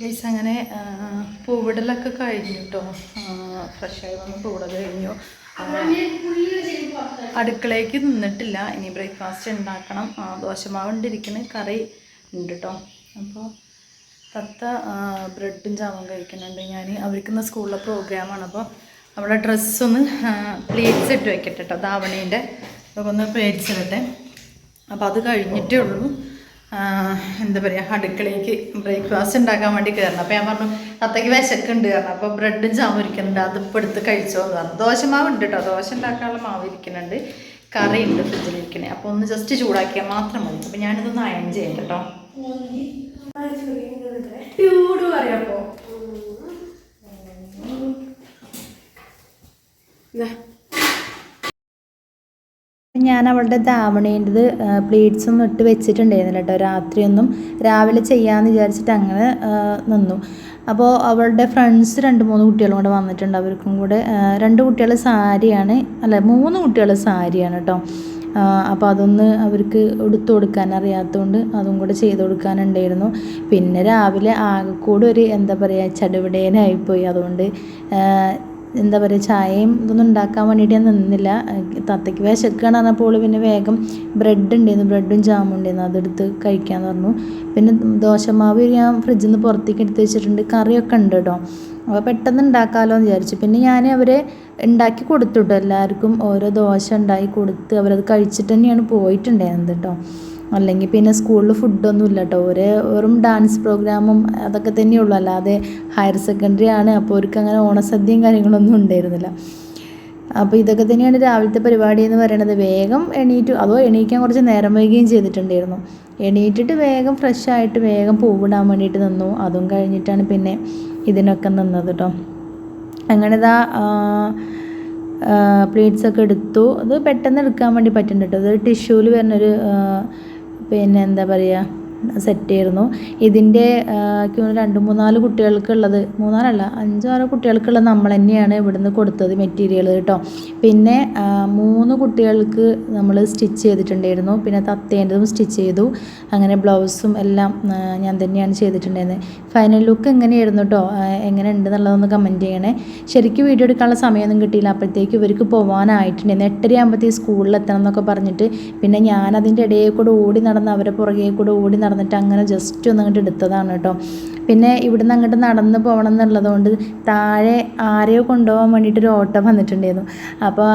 Guys അങ്ങനെ പൂവിടലൊക്കെ കഴിഞ്ഞു കേട്ടോ ഫ്രഷായി വന്ന് പൂവിടൽ കഴിഞ്ഞു. അടുക്കളയ്ക്ക് നിന്നിട്ടില്ല. ഇനി ബ്രേക്ക്ഫാസ്റ്റ് ഉണ്ടാക്കണം. ദോശ ഉണ്ടിരിക്കണ് കറി ഉണ്ട് കേട്ടോ അപ്പോൾ തത്ത ബ്രെഡും ചാവും കഴിക്കുന്നുണ്ട്. ഞാൻ അവർക്കിന്ന് സ്കൂളിലെ പ്രോഗ്രാമാണ് അപ്പോൾ അവിടെ ഡ്രസ്സൊന്ന് പ്ലേറ്റ്സ് ഇട്ട് വെക്കട്ടെ കേട്ടോ ധാവണീന്റെ അതൊക്കെ ഒന്ന് പ്ലേറ്റ്സ് ഇടട്ടെ. അപ്പോൾ അത് കഴിഞ്ഞിട്ടേ ഉള്ളൂ. എന്താ പറയുക അടുക്കളയ്ക്ക് ബ്രേക്ക്ഫാസ്റ്റ് ഉണ്ടാക്കാൻ വേണ്ടി കയറണം അപ്പോൾ ഞാൻ പറഞ്ഞു അത്തയ്ക്ക് വിശക്കുണ്ട്. കാരണം അപ്പോൾ ബ്രെഡും ചാവും ഇരിക്കുന്നുണ്ട്. അതിപ്പോൾ എടുത്ത് കഴിച്ചോ എന്ന് പറഞ്ഞു. ദോശമാവ് ഉണ്ട് കേട്ടോ ദോശ ഉണ്ടാക്കാനുള്ള മാവ് ഇരിക്കുന്നുണ്ട്. കറി ഉണ്ട് ഫ്രിഡ്ജിലിരിക്കണേ അപ്പോൾ ഒന്ന് ജസ്റ്റ് ചൂടാക്കിയാൽ മാത്രം മതി. അപ്പോൾ ഞാനിതൊന്ന് അയൺ ചെയ്യാം കേട്ടോ ചൂട് പറയാപ്പോ ഞാൻ അവളുടെ ധാവണേന്റെത് പ്ലേറ്റ്സ് ഒന്നും ഇട്ട് വെച്ചിട്ടുണ്ടായിരുന്നില്ല കേട്ടോ രാത്രിയൊന്നും രാവിലെ ചെയ്യാമെന്ന് വിചാരിച്ചിട്ട് അങ്ങനെ നിന്നു. അപ്പോൾ അവളുടെ ഫ്രണ്ട്സ് രണ്ട് മൂന്ന് കുട്ടികളും കൂടെ വന്നിട്ടുണ്ട്. അവർക്കും കൂടെ രണ്ട് കുട്ടികൾ സാരിയാണ് അല്ല മൂന്ന് കുട്ടികൾ സാരിയാണ് കേട്ടോ അപ്പോൾ അതൊന്ന് അവർക്ക് എടുത്തു കൊടുക്കാൻ അറിയാത്തതുകൊണ്ട് അതും കൂടെ ചെയ്ത് കൊടുക്കാനുണ്ടായിരുന്നു. പിന്നെ രാവിലെ ആകെക്കൂടെ ഒരു എന്താ പറയുക ചടുവിടേനായിപ്പോയി അതുകൊണ്ട് എന്താ പറയുക ചായയും ഇതൊന്നും ഉണ്ടാക്കാൻ വേണ്ടിയിട്ട് ഞാൻ നിന്നില്ല. തത്തയ്ക്ക് വിശക്കുകയാണ് പറഞ്ഞപ്പോൾ പിന്നെ വേഗം ബ്രെഡ് ഉണ്ടായിരുന്നു ബ്രെഡും ജാമും ഉണ്ടായിരുന്നു. അതെടുത്ത് കഴിക്കാമെന്ന് പറഞ്ഞു. പിന്നെ ദോശമാവ് ഞാൻ ഫ്രിഡ്ജിൽ നിന്ന് പുറത്തേക്ക് എടുത്ത് വെച്ചിട്ടുണ്ട്. കറിയൊക്കെ ഉണ്ട് കേട്ടോ. അപ്പോൾ പെട്ടെന്ന് ഉണ്ടാക്കാമല്ലോ എന്ന് വിചാരിച്ചു. പിന്നെ ഞാൻ അവരെ ഉണ്ടാക്കി കൊടുത്തു കേട്ടോ. എല്ലാവർക്കും ഓരോ ദോശ ഉണ്ടാക്കി കൊടുത്ത് അവരത് കഴിച്ചിട്ട് തന്നെയാണ് പോയിട്ടുണ്ടായിരുന്നത് കേട്ടോ. അല്ലെങ്കിൽ പിന്നെ സ്കൂളിൽ ഫുഡൊന്നും ഇല്ല കേട്ടോ. ഒരു വെറും ഡാൻസ് പ്രോഗ്രാമും അതൊക്കെ തന്നെയുള്ളൂ. അല്ലാതെ ഹയർ സെക്കൻഡറി ആണ്. അപ്പോൾ അവർക്ക് അങ്ങനെ ഓണസദ്യയും കാര്യങ്ങളൊന്നും ഉണ്ടായിരുന്നില്ല. അപ്പോൾ ഇതൊക്കെ തന്നെയാണ് രാവിലത്തെ പരിപാടി എന്ന് പറയുന്നത് വേഗം എണീറ്റു അതോ എണീക്കാൻ കുറച്ച് നേരം വൈകുകയും ചെയ്തിട്ടുണ്ടായിരുന്നു. എണീറ്റിട്ട് വേഗം ഫ്രഷ് ആയിട്ട് വേഗം പൂവിടാൻ വേണ്ടിയിട്ട് നിന്നു. അതും കഴിഞ്ഞിട്ടാണ് പിന്നെ ഇതിനൊക്കെ നിന്നത് കേട്ടോ. അങ്ങനെ ഇതാ പ്ലേറ്റ്സൊക്കെ എടുത്തു. അത് പെട്ടെന്ന് എടുക്കാൻ വേണ്ടി പറ്റുന്നുണ്ട് കേട്ടോ. അത് ടിഷ്യൂവിൽ വരുന്നൊരു പിന്നെ എന്താ പറയുക സെറ്റ് ആയിരുന്നു ഇതിന്റെ രണ്ട് മൂന്നാൽ കുട്ടികൾക്കുള്ളത് മൂന്നാലല്ല അഞ്ചോ ആറോ കുട്ടികൾക്കുള്ളത് നമ്മൾ തന്നെയാണ് ഇവിടുന്ന് കൊടുത്തത് മെറ്റീരിയൽ കേട്ടോ പിന്നെ മൂന്ന് കുട്ടികൾക്ക് നമ്മൾ സ്റ്റിച്ച് ചെയ്തിട്ടുണ്ടായിരുന്നു. പിന്നെ തത്തേന്റെതും സ്റ്റിച്ച് ചെയ്തു. അങ്ങനെ ബ്ലൗസും എല്ലാം ഞാൻ തന്നെയാണ് ചെയ്തിട്ടുണ്ടായിരുന്നത് ഫൈനൽ ലുക്ക് എങ്ങനെയായിരുന്നു കേട്ടോ എങ്ങനെ ഉണ്ട് എന്നുള്ളതൊന്ന് കമന്റ് ചെയ്യണേ. ശരിക്കും വീഡിയോ എടുക്കാനുള്ള സമയമൊന്നും കിട്ടിയില്ല. അപ്പോഴത്തേക്ക് ഇവർക്ക് പോകാനായിട്ടുണ്ടായിരുന്നു എട്ടര ആകുമ്പോഴത്തേക്ക് സ്കൂളിൽ എത്തണം എന്നൊക്കെ പറഞ്ഞിട്ട് പിന്നെ ഞാൻ അതിന്റെ ഇടയിൽ കൂടെ ഓടി നടന്ന് അവരെ പുറകെ കൂടെ ഓടി നടന്നിട്ട് അങ്ങനെ ജസ്റ്റ് ഒന്ന് അങ്ങോട്ട് എടുത്തതാണ് കേട്ടോ. പിന്നെ ഇവിടുന്ന് അങ്ങോട്ട് നടന്ന് പോകണം എന്നുള്ളതുകൊണ്ട് താഴെ ആരെയോ കൊണ്ടുപോകാൻ വേണ്ടിയിട്ട് ഒരു ഓട്ടോ വന്നിട്ടുണ്ടായിരുന്നു. അപ്പോൾ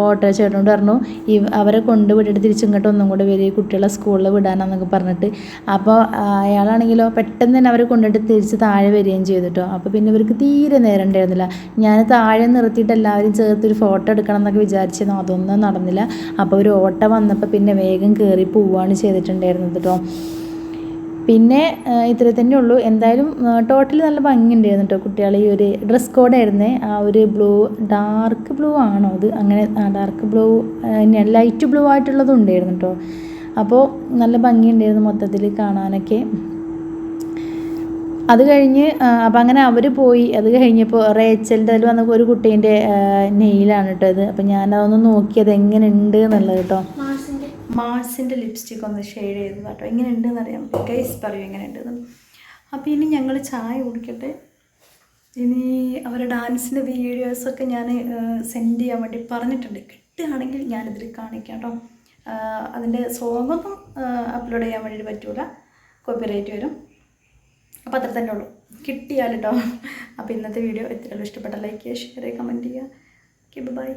ഓട്ടോ ചേട്ടനോട് പറഞ്ഞു ഈ അവരെ കൊണ്ടുവിട്ടിട്ട് തിരിച്ചിങ്ങോട്ട് ഒന്നും കൂടെ വരും ഈ കുട്ടികളെ സ്കൂളിൽ വിടാനാന്നൊക്കെ പറഞ്ഞിട്ട്. അപ്പോൾ അയാളാണെങ്കിലോ പെട്ടെന്ന് തന്നെ അവരെ കൊണ്ടുപോയിട്ട് തിരിച്ച് താഴെ വരികയും ചെയ്തു കേട്ടോ അപ്പോൾ പിന്നെ ഇവർക്ക് തീരെ നേരം ഉണ്ടായിരുന്നില്ല. ഞാൻ താഴെ നിർത്തിയിട്ട് എല്ലാവരും ചേർത്തൊരു ഫോട്ടോ എടുക്കണം എന്നൊക്കെ വിചാരിച്ചിരുന്നു. അതൊന്നും നടന്നില്ല. അപ്പോൾ ഒരു ഓട്ടോ വന്നപ്പോൾ പിന്നെ വേഗം കയറി പോവുകയാണ് ചെയ്തിട്ടുണ്ടായിരുന്നത് കേട്ടോ പിന്നെ ഇത്ര തന്നെ ഉള്ളൂ. എന്തായാലും ടോട്ടലി നല്ല ഭംഗിയുണ്ടായിരുന്നു കേട്ടോ കുട്ടികൾ ഈ ഒരു ഡ്രസ് കോഡായിരുന്നേ ആ ഒരു ബ്ലൂ ഡാർക്ക് ബ്ലൂ ആണോ അത്? അങ്ങനെ ഡാർക്ക് ബ്ലൂ ലൈറ്റ് ബ്ലൂ ആയിട്ടുള്ളതും ഉണ്ടായിരുന്നു കേട്ടോ അപ്പോൾ നല്ല ഭംഗിയുണ്ടായിരുന്നു മൊത്തത്തിൽ കാണാനൊക്കെ. അത് കഴിഞ്ഞ് അപ്പം അങ്ങനെ അവർ പോയി. അത് കഴിഞ്ഞപ്പോൾ റേച്ചലിന്റെ അതിൽ വന്നപ്പോൾ ഒരു കുട്ടീന്റെ നെയിലാണ് കേട്ടോ ഇത്. അപ്പം ഞാനതൊന്ന് നോക്കിയത് എങ്ങനെ ഉണ്ട് എന്നുള്ളത് കേട്ടോ മാർസിന്റെ ലിപ്സ്റ്റിക് ഒന്ന് ഷെയ്ഡ് ചെയ്തത് കേട്ടോ. എങ്ങനെ ഉണ്ടെന്ന് അറിയാം. ഗൈസ് പറയൂ എങ്ങനെ ഉണ്ടെന്ന് അപ്പോൾ ഇനി ഞങ്ങൾ ചായ കുടിക്കട്ടെ. ഇനി അവരുടെ ഡാൻസിന്റെ വീഡിയോസൊക്കെ ഞാൻ സെൻഡ് ചെയ്യാൻ വേണ്ടി പറഞ്ഞിട്ടുണ്ട്. കിട്ടുകയാണെങ്കിൽ ഞാനിതിൽ കാണിക്കാം കേട്ടോ. അതിന്റെ സോങ്ങൊന്നും അപ്ലോഡ് ചെയ്യാൻ വേണ്ടി പറ്റൂല. കോപ്പിറൈറ്റ് വരും. അപ്പോൾ അത്ര തന്നെ ഉള്ളൂ. കിട്ടിയാൽ കേട്ടോ അപ്പോൾ ഇന്നത്തെ വീഡിയോ എത്രയുള്ളൂ ഇഷ്ടപ്പെട്ട ലൈക്ക് ചെയ്യുക ഷെയർ ചെയ്യുക കമന്റ് ചെയ്യുക. ഓക്കെ ബൈ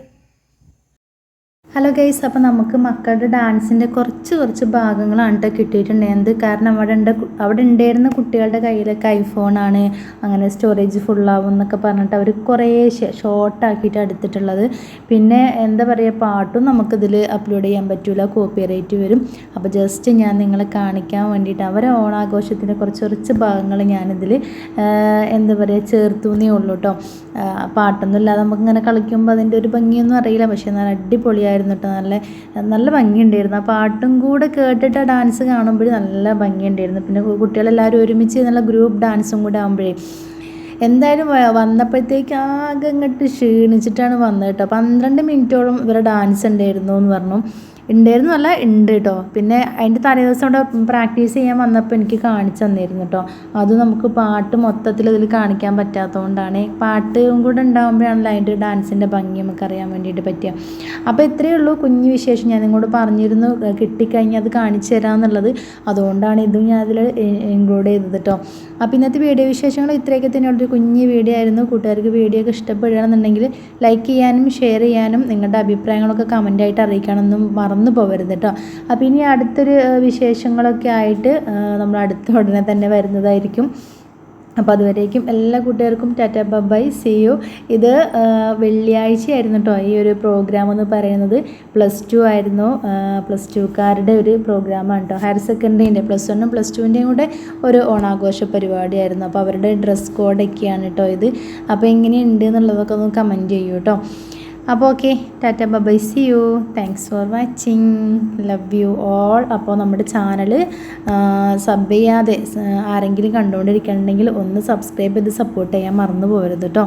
ഹലോ ഗൈസ് അപ്പോൾ നമുക്ക് മക്കളുടെ ഡാൻസിന്റെ കുറച്ച് കുറച്ച് ഭാഗങ്ങളാണ് കേട്ടോ കിട്ടിയിട്ടുണ്ടായിരുന്നത് കാരണം? അവിടെ ഉണ്ട് അവിടെ ഉണ്ടായിരുന്ന കുട്ടികളുടെ കയ്യിലൊക്കെ ഐഫോണാണ് അങ്ങനെ സ്റ്റോറേജ് ഫുള്ളാവും എന്നൊക്കെ പറഞ്ഞിട്ട് അവർ കുറേ ഷോർട്ടാക്കിയിട്ട് എടുത്തിട്ടുള്ളത്. പിന്നെ എന്താ പറയുക പാട്ടും നമുക്കിതിൽ അപ്ലോഡ് ചെയ്യാൻ പറ്റില്ല കോപ്പി റേറ്റ് വരും. അപ്പോൾ ജസ്റ്റ് ഞാൻ നിങ്ങളെ കാണിക്കാൻ വേണ്ടിയിട്ട് അവരെ ഓണാഘോഷത്തിന്റെ കുറച്ച് കുറച്ച് ഭാഗങ്ങൾ ഞാനിതിൽ എന്താ പറയുക ചേർത്തുന്നേ ഉള്ളൂ കേട്ടോ പാട്ടൊന്നും ഇല്ലാതെ നമുക്ക് ഇങ്ങനെ കളിക്കുമ്പോൾ അതിന്റെ ഒരു ഭംഗിയൊന്നും അറിയില്ല. പക്ഷേ നല്ല അടിപൊളിയായിരുന്നു കേട്ടോ നല്ല നല്ല ഭംഗിയുണ്ടായിരുന്നു. ആ പാട്ടും കൂടെ കേട്ടിട്ട് ആ ഡാൻസ് കാണുമ്പോൾ നല്ല ഭംഗിയുണ്ടായിരുന്നു. പിന്നെ കുട്ടികളെല്ലാവരും ഒരുമിച്ച് നല്ല ഗ്രൂപ്പ് ഡാൻസും കൂടെ ആകുമ്പോഴേ എന്തായാലും വന്നപ്പോഴത്തേക്ക് ആകെ ഇങ്ങോട്ട് ക്ഷീണിച്ചിട്ടാണ് വന്നത് കേട്ടോ പന്ത്രണ്ട് മിനിറ്റോളം ഇവരെ ഡാൻസ് ഉണ്ടായിരുന്നു എന്ന് പറഞ്ഞു. ഉണ്ടായിരുന്നു അല്ല ഉണ്ട് കേട്ടോ പിന്നെ അതിന്റെ തലേ ദിവസം അവിടെ പ്രാക്ടീസ് ചെയ്യാൻ വന്നപ്പോൾ എനിക്ക് കാണിച്ചു തന്നിരുന്നു കേട്ടോ അത് നമുക്ക് പാട്ട് മൊത്തത്തിൽ ഇതിൽ കാണിക്കാൻ പറ്റാത്തതുകൊണ്ടാണ് പാട്ടും കൂടെ ഉണ്ടാകുമ്പോഴാണല്ലോ അതിന്റെ ഡാൻസിന്റെ ഭംഗി നമുക്ക് അറിയാൻ വേണ്ടിയിട്ട് പറ്റുക അപ്പോൾ ഇത്രയേ ഉള്ളൂ കുഞ്ഞു വിശേഷം. ഞാൻ നിങ്ങളോട് പറഞ്ഞിരുന്നു കിട്ടിക്കഴിഞ്ഞാൽ അത് കാണിച്ചു തരാമെന്നുള്ളത് അതുകൊണ്ടാണ് ഇതും ഞാൻ അതിൽ ഇൻക്ലൂഡ് ചെയ്തത് കേട്ടോ അപ്പോൾ ഇന്നത്തെ വീഡിയോ വിശേഷങ്ങൾ ഇത്രയൊക്കെ തന്നെയുള്ളൊരു കുഞ്ഞ് വീഡിയോ ആയിരുന്നു. കൂട്ടുകാർക്ക് വീഡിയോ ഒക്കെ ഇഷ്ടപ്പെടുകയാണെന്നുണ്ടെങ്കിൽ ലൈക്ക് ചെയ്യാനും ഷെയർ ചെയ്യാനും നിങ്ങളുടെ അഭിപ്രായങ്ങളൊക്കെ കമന്റായിട്ട് അറിയിക്കാനൊന്നും മറന്നു പോകരുത് കേട്ടോ അപ്പോൾ ഇനി അടുത്തൊരു വിശേഷങ്ങളൊക്കെ ആയിട്ട് നമ്മൾ അടുത്ത ഉടനെ തന്നെ വരുന്നതായിരിക്കും. അപ്പോൾ അതുവരേക്കും എല്ലാ കൂട്ടുകാർക്കും ടാറ്റ ബബായ് സി യു. ഇത് വെള്ളിയാഴ്ചയായിരുന്നു കേട്ടോ ഈ ഒരു പ്രോഗ്രാം എന്ന് പറയുന്നത്. പ്ലസ് ടു ആയിരുന്നു. പ്ലസ് ടുക്കാരുടെ ഒരു പ്രോഗ്രാമാണ് കേട്ടോ ഹയർ സെക്കൻഡറിന്റെ പ്ലസ് വണ്ണും പ്ലസ് ടുവിന്റെയും കൂടെ ഒരു ഓണാഘോഷ പരിപാടിയായിരുന്നു. അപ്പോൾ അവരുടെ ഡ്രസ് കോഡൊക്കെയാണ് കേട്ടോ ഇത്. അപ്പോൾ എങ്ങനെയുണ്ട് എന്നുള്ളതൊക്കെ ഒന്ന് കമന്റ് ചെയ്യൂ കേട്ടോ അപ്പോൾ okay tata bye see you. Thanks for watching love you all അപ്പോൾ നമ്മുടെ ചാനൽ സബ് ചെയ്യാതെ ആരെങ്കിലും കണ്ടുകൊണ്ടിരിക്കണമെങ്കിൽ ഒന്ന് സബ്സ്ക്രൈബ് ചെയ്ത് സപ്പോർട്ട് ചെയ്യാൻ മറന്നു പോകരുത് കേട്ടോ